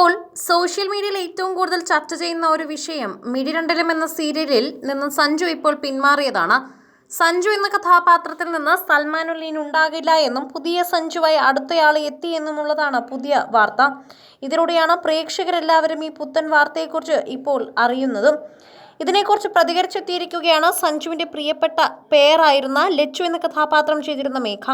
ഇപ്പോൾ സോഷ്യൽ മീഡിയയിൽ ഏറ്റവും കൂടുതൽ ചർച്ച ചെയ്യുന്ന ഒരു വിഷയം മിടിരണ്ടലം എന്ന സീരിയലിൽ നിന്ന് സഞ്ജു ഇപ്പോൾ പിന്മാറിയതാണ്. സഞ്ജു എന്ന കഥാപാത്രത്തിൽ നിന്ന് സൽമാനുല്ലീൻ ഉണ്ടാകില്ല എന്നും പുതിയ സഞ്ജുവായി അടുത്തയാൾ എത്തി എന്നുമുള്ളതാണ് പുതിയ വാർത്ത. ഇതിലൂടെയാണ് പ്രേക്ഷകരെല്ലാവരും ഈ പുത്തൻ വാർത്തയെക്കുറിച്ച് ഇപ്പോൾ അറിയുന്നതും. ഇതിനെക്കുറിച്ച് പ്രതികരിച്ചെത്തിയിരിക്കുകയാണ് സഞ്ജുവിന്റെ പ്രിയപ്പെട്ട പേരായിരുന്ന ലച്ചു എന്ന കഥാപാത്രം ചെയ്തിരുന്ന മേഘ.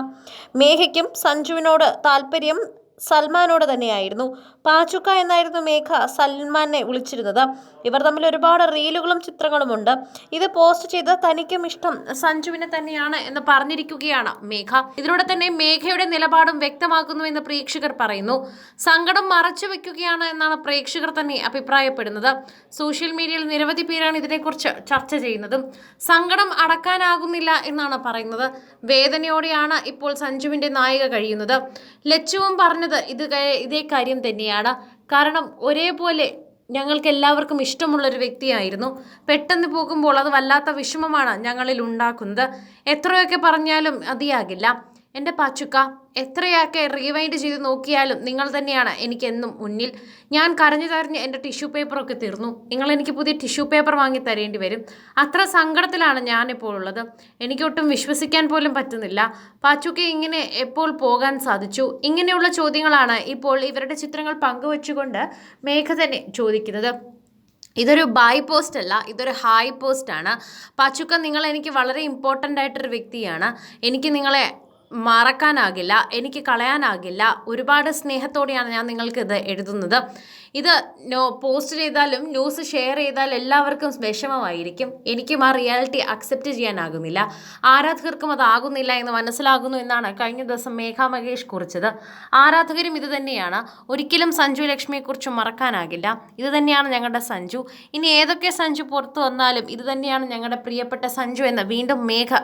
മേഘയ്ക്കും സഞ്ജുവിനോട് താല്പര്യം സൽമാനോട് തന്നെയായിരുന്നു. പാച്ചുക്ക എന്നായിരുന്നു മേഘ സൽമാനെ വിളിച്ചിരുന്നത്. ഇവർ തമ്മിൽ ഒരുപാട് റീലുകളും ചിത്രങ്ങളുമുണ്ട്. ഇത് പോസ്റ്റ് ചെയ്ത് തനിക്കും ഇഷ്ടം സഞ്ജുവിനെ തന്നെയാണ് എന്ന് പറഞ്ഞിരിക്കുകയാണ് മേഘ. ഇതിലൂടെ തന്നെ മേഘയുടെ നിലപാടും വ്യക്തമാക്കുന്നു എന്ന് പ്രേക്ഷകർ പറയുന്നു. സങ്കടം മറച്ചു വെക്കുകയാണ് എന്നാണ് പ്രേക്ഷകർ തന്നെ അഭിപ്രായപ്പെടുന്നത്. സോഷ്യൽ മീഡിയയിൽ നിരവധി പേരാണ് ഇതിനെക്കുറിച്ച് ചർച്ച ചെയ്യുന്നതും സങ്കടം അടക്കാനാകുന്നില്ല എന്നാണ് പറയുന്നത്. വേദനയോടെയാണ് ഇപ്പോൾ സഞ്ജുവിന്റെ നായിക കഴിയുന്നത്. ലച്ചുവും പറഞ്ഞത് ഇത് ഇതേ കാര്യം തന്നെയാണ്. കാരണം ഒരേപോലെ ഞങ്ങൾക്ക് എല്ലാവർക്കും ഇഷ്ടമുള്ള ഒരു വ്യക്തിയായിരുന്നു. പെട്ടെന്ന് പോകുമ്പോൾ അത് വല്ലാത്ത വിഷമമാണ് ഞങ്ങളിൽ ഉണ്ടാക്കുന്നത്. എത്രയൊക്കെ പറഞ്ഞാലും അതിയാകില്ല. എന്റെ പാച്ചുക്ക എത്രയൊക്കെ റീവൈൻഡ് ചെയ്ത് നോക്കിയാലും നിങ്ങൾ തന്നെയാണ് എനിക്ക് എന്നും മുന്നിൽ. ഞാൻ കരഞ്ഞു കരഞ്ഞ് എന്റെ ടിഷ്യൂ പേപ്പറൊക്കെ തീർന്നു. നിങ്ങൾ എനിക്ക് പുതിയ ടിഷ്യൂ പേപ്പർ വാങ്ങി തരേണ്ടി വരും. അത്ര സങ്കടത്തിലാണ് ഞാനിപ്പോൾ ഉള്ളത്. എനിക്കൊട്ടും വിശ്വസിക്കാൻ പോലും പറ്റുന്നില്ല. പാച്ചുക്ക ഇങ്ങനെ എപ്പോൾ പോകാൻ സാധിച്ചു? ഇങ്ങനെയുള്ള ചോദ്യങ്ങളാണ് ഇപ്പോൾ ഇവരുടെ ചിത്രങ്ങൾ പങ്കുവച്ചുകൊണ്ട് മേഘ തന്നെ ചോദിക്കുന്നത്. ഇതൊരു ബൈ പോസ്റ്റ് അല്ല ഇതൊരു ഹായ് പോസ്റ്റ് ആണ്. പാച്ചുക്ക നിങ്ങൾ എനിക്ക് വളരെ ഇമ്പോർട്ടന്റ് ആയിട്ടൊരു വ്യക്തിയാണ്. എനിക്ക് നിങ്ങളെ മറക്കാനാകില്ല എനിക്ക് കളയാനാകില്ല ഒരുപാട് സ്നേഹത്തോടെയാണ് ഞാൻ നിങ്ങൾക്ക് ഇത് എഴുതുന്നത്. ഇത് നോ പോസ്റ്റ് ചെയ്താലും ന്യൂസ് ഷെയർ ചെയ്താൽ എല്ലാവർക്കും വിഷമമായിരിക്കും. എനിക്കും ആ റിയാലിറ്റി അക്സെപ്റ്റ് ചെയ്യാനാകുന്നില്ല. ആരാധകർക്കും അതാകുന്നില്ല എന്ന് മനസ്സിലാകുന്നു എന്നാണ് കഴിഞ്ഞ ദിവസം മേഘ മഹേഷ് കുറിച്ചത്. ആരാധകരും ഇത് തന്നെയാണ്. ഒരിക്കലും സഞ്ജു ലക്ഷ്മിയെക്കുറിച്ച് മറക്കാനാകില്ല. ഇത് തന്നെയാണ് ഞങ്ങളുടെ സഞ്ജു. ഇനി ഏതൊക്കെ സഞ്ജു പുറത്തു വന്നാലും ഇത് തന്നെയാണ് ഞങ്ങളുടെ പ്രിയപ്പെട്ട സഞ്ജു എന്ന് വീണ്ടും മേഘ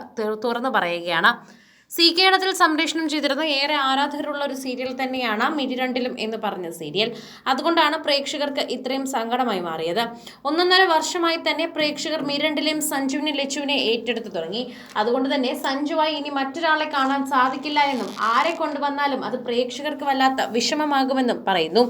തുറന്നു പറയുകയാണ്. സി കേരളത്തിൽ സംപ്രേഷണം ചെയ്തിരുന്ന ഏറെ ആരാധകരുള്ള ഒരു സീരിയൽ തന്നെയാണ് മിരിരണ്ടിലും എന്ന് പറഞ്ഞ സീരിയൽ അതുകൊണ്ടാണ് പ്രേക്ഷകർക്ക് ഇത്രയും സങ്കടമായി മാറിയത്. ഒന്നൊന്നര വർഷമായി തന്നെ പ്രേക്ഷകർ മിരണ്ടിലെയും സഞ്ജുവിനെ ലച്ചുവിനെ ഏറ്റെടുത്ത് തുടങ്ങി. അതുകൊണ്ട് തന്നെ സഞ്ജുവായി ഇനി മറ്റൊരാളെ കാണാൻ സാധിക്കില്ല എന്നും ആരെ കൊണ്ടുവന്നാലും അത് പ്രേക്ഷകർക്ക് വല്ലാത്ത വിഷമമാകുമെന്നും പറയുന്നു.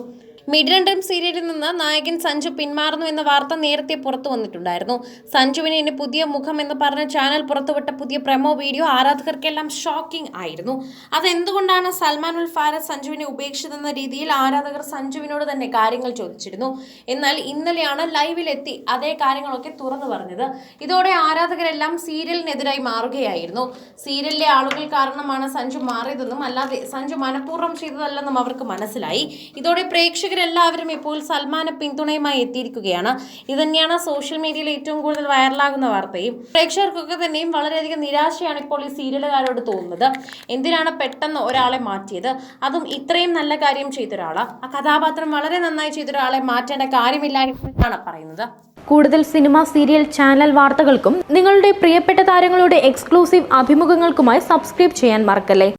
മിഡ്രണ്ടം സീരിയലിൽ നിന്ന് നായകൻ സഞ്ജു പിന്മാറുന്നു എന്ന വാർത്ത നേരത്തെ പുറത്തു വന്നിട്ടുണ്ടായിരുന്നു. സഞ്ജുവിന് ഇനി പുതിയ മുഖം എന്ന് പറഞ്ഞ ചാനൽ പുറത്തുവിട്ട പുതിയ പ്രമോ വീഡിയോ ആരാധകർക്കെല്ലാം ഷോക്കിംഗ് ആയിരുന്നു. അതെന്തുകൊണ്ടാണ് സൽമാൻ ഉൽ ഫാരസ് സഞ്ജുവിനെ ഉപേക്ഷിച്ചതെന്ന രീതിയിൽ ആരാധകർ സഞ്ജുവിനോട് തന്നെ കാര്യങ്ങൾ ചോദിച്ചിരുന്നു. എന്നാൽ ഇന്നലെയാണ് ലൈവിലെത്തി അതേ കാര്യങ്ങളൊക്കെ തുറന്നു പറഞ്ഞത്. ഇതോടെ ആരാധകരെല്ലാം സീരിയലിനെതിരായി മാറുകയായിരുന്നു. സീരിയലിലെ ആളുകൾ കാരണമാണ് സഞ്ജു മാറിയതെന്നും അല്ലാതെ സഞ്ജു മനഃപൂർവം ചെയ്തതല്ലെന്നും അവർക്ക് മനസ്സിലായി. ഇതോടെ പ്രേക്ഷകരെല്ലാവരും ഇപ്പോൾ സൽമാനെ പിന്തുണയുമായി എത്തിയിരിക്കുകയാണ്. ഇത് തന്നെയാണ് സോഷ്യൽ മീഡിയയിൽ ഏറ്റവും കൂടുതൽ വൈറലാകുന്ന വാർത്തയും. പ്രേക്ഷകർക്കൊക്കെ തന്നെയും വളരെയധികം നിരാശയാണ് ഇപ്പോൾ ഈ സീരിയലുകാരോട് തോന്നുന്നത്. എന്തിനാണ് പെട്ടെന്ന് ഒരാളെ മാറ്റിയത്? അതും ഇത്രയും നല്ല കാര്യം ചെയ്ത ഒരാളാ ആ കഥാപാത്രം വളരെ നന്നായി ചെയ്ത ഒരാളെ മാറ്റേണ്ട കാര്യമില്ല എന്നാണ് പറയുന്നത്. കൂടുതൽ സിനിമ സീരിയൽ ചാനൽ വാർത്തകൾക്കും നിങ്ങളുടെ പ്രിയപ്പെട്ട താരങ്ങളുടെ എക്സ്ക്ലൂസീവ് അഭിമുഖങ്ങൾക്കുമായി സബ്സ്ക്രൈബ് ചെയ്യാൻ മറക്കല്ലേ?